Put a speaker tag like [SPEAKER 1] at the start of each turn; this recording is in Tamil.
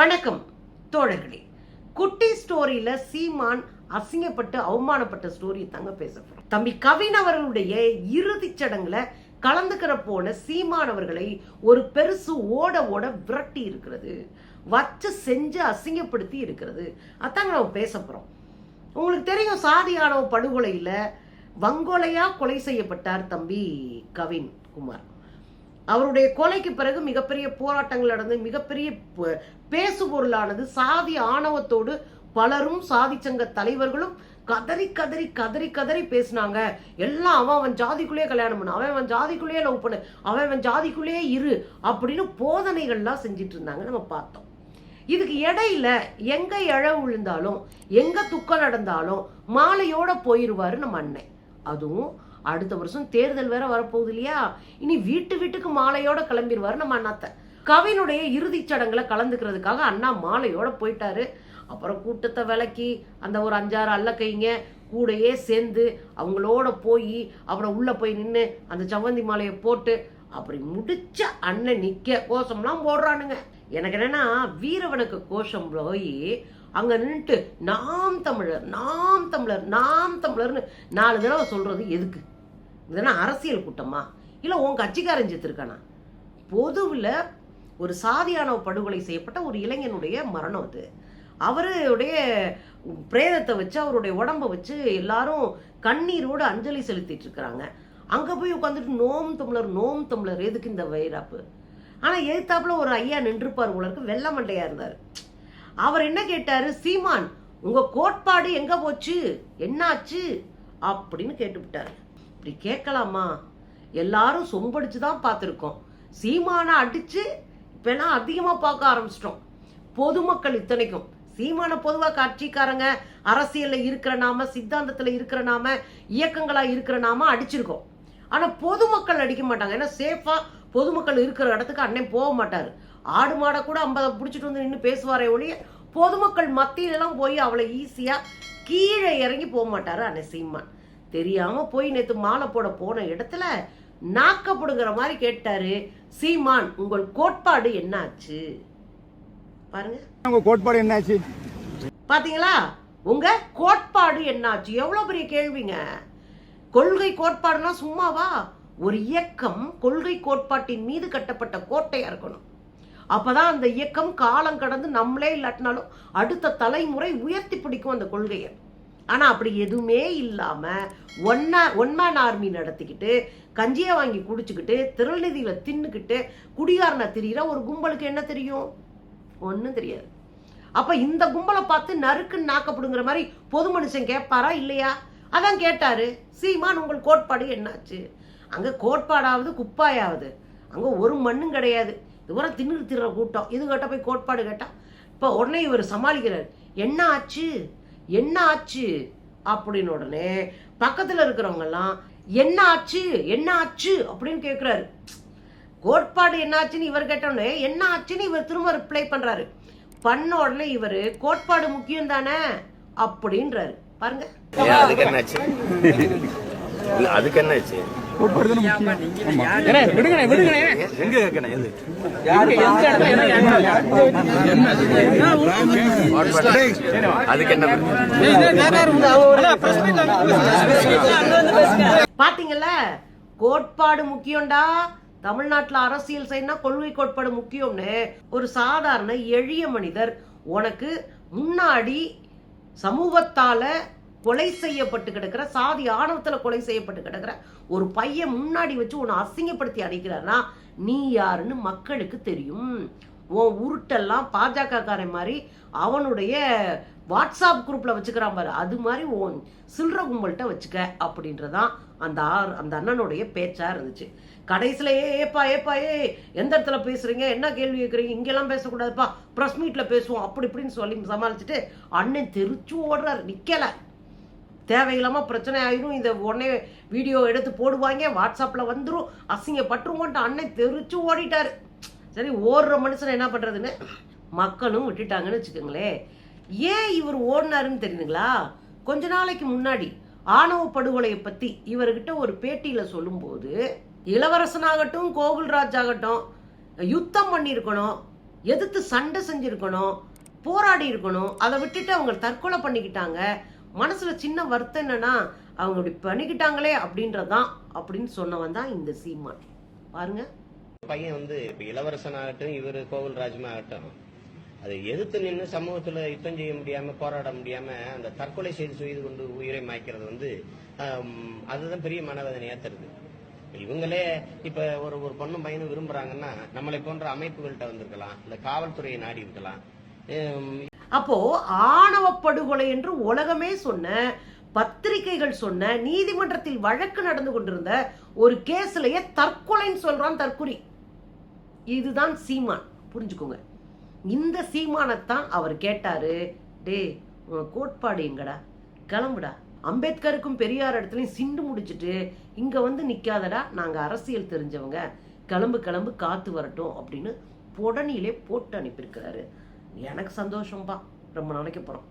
[SPEAKER 1] வணக்கம் தோழர்களே. குட்டி ஸ்டோரியில சீமான் அசிங்கப்பட்டு அவமானப்பட்ட ஸ்டோரி தாங்க பேச போறோம். தம்பி கவின் அவர்களுடைய இறுதிச் சடங்குல கலந்துக்கிற போன சீமான் அவர்களை ஒரு பெருசு ஓட ஓட விரட்டி இருக்கிறது. வச்சு செஞ்சு அசிங்கப்படுத்தி இருக்கிறது. அதாங்க நம்ம பேச போறோம். உங்களுக்கு தெரியும் சாதியானவ படுகொலையில வங்கொலையா கொலை செய்யப்பட்டார் தம்பி கவின் குமார். அவருடைய கொலைக்கு பிறகு மிகப்பெரிய போராட்டங்கள் நடந்து மிகப்பெரிய ப- பேசு பொருளானது சாதி ஆணவத்தோடு பலரும் சாதி சங்க தலைவர்களும் கதறி கதறி கதறி கதறி பேசினாங்க. எல்லாம் அவன் அவன் ஜாதிக்குள்ளேயே கல்யாணம் பண்ணு அவன் அவன் ஜாதிக்குள்ளேயே லவ் பண்ணு அவன் அவன் ஜாதிக்குள்ளேயே இரு அப்படின்னு போதனைகள்லாம் செஞ்சிட்டு இருந்தாங்க நம்ம பார்த்தோம். இதுக்கு இடையில எங்க இழ விழுந்தாலும் எங்க துக்கம் நடந்தாலும் மாலையோட போயிருவாரு நம்ம அண்ணன். அதுவும் அடுத்த வருஷம் தேர்தல் வேற வரப்போகுது இல்லையா? இனி வீட்டு வீட்டுக்கு மாலையோட கிளம்பிடுவார் நம்ம அண்ணாத்த. கவினுடைய இறுதிச் சடங்குல கலந்துக்கிறதுக்காக அண்ணா மாலையோட போயிட்டாரு. அப்புறம் கூட்டத்தை விலக்கி அந்த ஒரு அஞ்சாறு அல்லக்கைங்க கூடையே சேர்ந்து அவங்களோட போய் அப்புறம் உள்ள போய் நின்று அந்த சவந்தி மாலையை போட்டு அப்படி முடிச்ச அண்ணன் நிக்க கோஷம்லாம் போடுறானுங்க. எனக்கு என்னன்னா வீரவனுக்கு கோஷம் போய் அங்க நின்றுட்டு நாம் தமிழர் நாம் தமிழர் நாம் தமிழர்னு நாலு தடவை சொல்றது எதுக்கு? இதுனா அரசியல் கூட்டமா? இல்லை உன் கட்சிக்காரன் செத்துருக்கானா? பொதுவில் ஒரு சாதியான படுகொலை செய்யப்பட்ட ஒரு இளைஞனுடைய மரணம் அது. அவருடைய பிரேதத்தை வச்சு அவருடைய உடம்ப வச்சு எல்லாரும் கண்ணீரோடு அஞ்சலி செலுத்திட்டு இருக்கிறாங்க. அங்கே போய் உட்காந்துட்டு நோம் தமிழர் நோம் தமிழர் எதுக்கு இந்த வைராப்பு? ஆனால் எதிர்த்தாப்புல ஒரு ஐயா நின்றுப்பார் உங்களுக்கு வெள்ள மண்டையா இருந்தார். அவர் என்ன கேட்டார்? சீமான் உங்கள் கோட்பாடு எங்கே போச்சு? என்னாச்சு? அப்படின்னு கேட்டுவிட்டார். இப்படி கேட்கலாமா? எல்லாரும் சொம்படிச்சு தான் பார்த்துருக்கோம். சீமானை அடித்து இப்போலாம் அதிகமாக பார்க்க ஆரம்பிச்சிட்டோம். பொதுமக்கள் இத்தனைக்கும். சீமான பொதுவாக கட்சிக்காரங்க அரசியலில் இருக்கிற நாம சித்தாந்தத்தில் இருக்கிற நாம இயக்கங்களாக இருக்கிற நாம அடிச்சிருக்கோம். ஆனால் பொதுமக்கள் அடிக்க மாட்டாங்க. ஏன்னா சேஃபாக பொதுமக்கள் இருக்கிற இடத்துக்கு அண்ணன் போக மாட்டார். ஆடு மாடை கூட ஐம்பதை பிடிச்சிட்டு வந்து நின்று பேசுவாரே ஒழிய பொதுமக்கள் மத்தியிலலாம் போய் அவளை ஈஸியாக கீழே இறங்கி போக மாட்டார் அண்ணன் சீமான். தெரியாம போய் நேத்து மாலை போட போன இடத்துல நாக்கப்படுங்கிற மாதிரி கேட்டாரு சீமான் உங்கள் கோட்பாடு என்னாச்சு? பாருங்க.
[SPEAKER 2] உங்க கோட்பாடு என்னாச்சு?
[SPEAKER 1] பாத்தீங்களா? உங்க கோட்பாடு என்னாச்சு? எவ்வளவு பெரிய கேள்விங்க. கொள்கை கோட்பாடுனா சும்மாவா? ஒரு இயக்கம் கொள்கை கோட்பாட்டின் மீது கட்டப்பட்ட கோட்டையா இருக்கணும். அப்பதான் அந்த இயக்கம் காலம் கடந்து நம்மளே இல்லாட்டினாலும் அடுத்த தலைமுறை உயர்த்தி பிடிக்கும் அந்த கொள்கையை. ஆனால் அப்படி எதுவுமே இல்லாமல் ஒன்னா ஒன்மேன் ஆர்மி நடத்திக்கிட்டு கஞ்சியை வாங்கி குடிச்சுக்கிட்டு திருநிதியில தின்னுக்கிட்டு குடிகாரனை திரியிற ஒரு கும்பலுக்கு என்ன தெரியும்? ஒன்றும் தெரியாது. அப்போ இந்த கும்பலை பார்த்து நறுக்குன்னு நாக்கப்படுங்கிற மாதிரி பொது மனுஷன் கேட்பாரா இல்லையா? அதான் கேட்டாரு. சீமான் உங்கள் கோட்பாடு என்னாச்சு? அங்கே கோட்பாடாவது குப்பாயாவது. அங்கே ஒரு மண்ணும் கிடையாது. இதுவரை தின்னு திர்ற கூட்டம். இது கேட்டால் போய் கோட்பாடு கேட்டால் இப்போ உடனே இவர் சமாளிக்கிறார். என்ன ஆச்சு? என்ன ஆச்சு அப்படின்னு உடனே பக்கத்துல இருக்கிறவங்க எல்லாம் என்ன ஆச்சு என்ன ஆச்சு அப்படின்னு கேக்குறாரு. கோட்பாடு என்னாச்சுன்னு இவர் கேட்டோடனே என்ன ஆச்சுன்னு இவர் திரும்ப ரிப்ளை பண்றாரு. பண்ண உடனே இவர் கோட்பாடு முக்கியம் தானே? அப்படின்றாரு. பாருங்க.
[SPEAKER 3] அதுக்கு என்னாச்சு? அதுக்கு என்னாச்சு?
[SPEAKER 2] கோட்பாடு தானே முக்கியம் ஆமா.
[SPEAKER 3] எங்க கேட்கணும் எது? அதுக்கு என்ன?
[SPEAKER 1] பாத்தீங்கல்ல? கோட்பாடு முக்கியம்டா. தமிழ்நாட்டுல அரசியல் செய்யணும் கொள்கை கோட்பாடு முக்கியம்னு ஒரு சாதாரண எளிய மனிதர் உனக்கு முன்னாடி சமூகத்தால கொலை செய்யப்பட்டு கிடக்கிற சாதி ஆணவத்துல கொலை செய்யப்பட்டு கிடக்கிற ஒரு பையன் முன்னாடி வச்சு உன்னை அசிங்கப்படுத்தி அடிக்கிறானா நீ யாருன்னு மக்களுக்கு தெரியும். உன் உருட்டெல்லாம் பாஜக காரன் மாதிரி அவனுடைய வாட்ஸ்அப் குரூப்ல வச்சுக்கிறான் பாரு. அது மாதிரி உன் சில்லற கும்பல்கிட்ட வச்சுக்க அப்படின்றதான் அந்த ஆர் அந்த அண்ணனுடைய பேச்சா இருந்துச்சு. கடைசியில ஏ ஏப்பா ஏப்பா ஏ எந்த இடத்துல பேசுறீங்க? என்ன கேள்வி கேட்குறீங்க? இங்கெல்லாம் பேசக்கூடாதுப்பா. ப்ரெஸ் மீட்ல பேசுவோம். அப்படி இப்படின்னு சொல்லி சமாளிச்சுட்டு அண்ணன் தெரிச்சு ஓடுறாரு. நிக்கல. தேவையில்லாம பிரச்சனை ஆயிரும் இந்த உடனே வீடியோ எடுத்து போடுவாங்க. வாட்ஸ்அப்பில் வந்துடும் அசிங்கப்பட்டுருவோன்ட்டு அண்ணன் தெரிச்சு ஓடிட்டாரு. சரி ஓடுற மனுஷன் என்ன பண்ணுறதுன்னு மக்களும் விட்டுட்டாங்கன்னு வச்சுக்கோங்களேன். ஏன் இவர் ஓடினாருன்னு தெரியுதுங்களா? கொஞ்ச நாளைக்கு முன்னாடி ஆணவ படுகொலையை பற்றி இவர்கிட்ட ஒரு பேட்டியில் சொல்லும்போது இளவரசனாகட்டும் கோகுல்ராஜ் ஆகட்டும் யுத்தம் பண்ணியிருக்கணும் எதிர்த்து சண்டை செஞ்சுருக்கணும் போராடி இருக்கணும் அதை விட்டுட்டு அவங்க தற்கொலை பண்ணிக்கிட்டாங்க. மனசுல சின்ன வருத்தம் என்னன்னா அவங்க இப்படி பண்ணிக்கிட்டாங்களே அப்படின்றதான் அப்படின்னு சொன்னவன் தான் இந்த சீமான். பாருங்க.
[SPEAKER 4] பையன் வந்து இப்ப இளவரசன் ஆகட்டும் இவர் கோவில்ராஜும் ஆகட்டும் அதை எதிர்த்து நின்று சமூகத்துல யுத்தம் செய்ய முடியாம போராட முடியாம அந்த தற்கொலை செய்து செய்து கொண்டு உயிரை மாய்க்கிறது வந்து அதுதான் பெரிய மனவேதனையா தருது. இவங்களே இப்ப ஒரு ஒரு பொண்ணும் பையனும் விரும்புறாங்கன்னா நம்மளை போன்ற அமைப்புகள்கிட்ட வந்திருக்கலாம் இல்ல காவல்துறையை நாடி இருக்கலாம்.
[SPEAKER 1] அப்போ ஆணவ படுகொலை என்று உலகமே சொன்ன பத்திரிகைகள் சொன்ன நீதிமன்றத்தில் வழக்கு நடந்து கொண்டிருந்த ஒரு கேஸ்லயே தற்கொலைன்னு சொல்றான் தற்குறி இதுதான் சீமான். புரிஞ்சுக்கோங்க. இந்த சீமானத்தான் அவர் கேட்டாரு டே உன் கோட்பாடு எங்கடா? கிளம்புடா. அம்பேத்கருக்கும் பெரியார் இடத்துலையும் சிண்டு முடிச்சிட்டு இங்க வந்து நிக்காதடா. நாங்க அரசியல் தெரிஞ்சவங்க. கிளம்பு கிளம்பு காத்து வரட்டும் அப்படின்னு புடனிலே போட்டு அனுப்பியிருக்கிறாரு. எனக்கு சந்தோஷம்பா ரொம்ப நாளைக்கு அப்புறம்.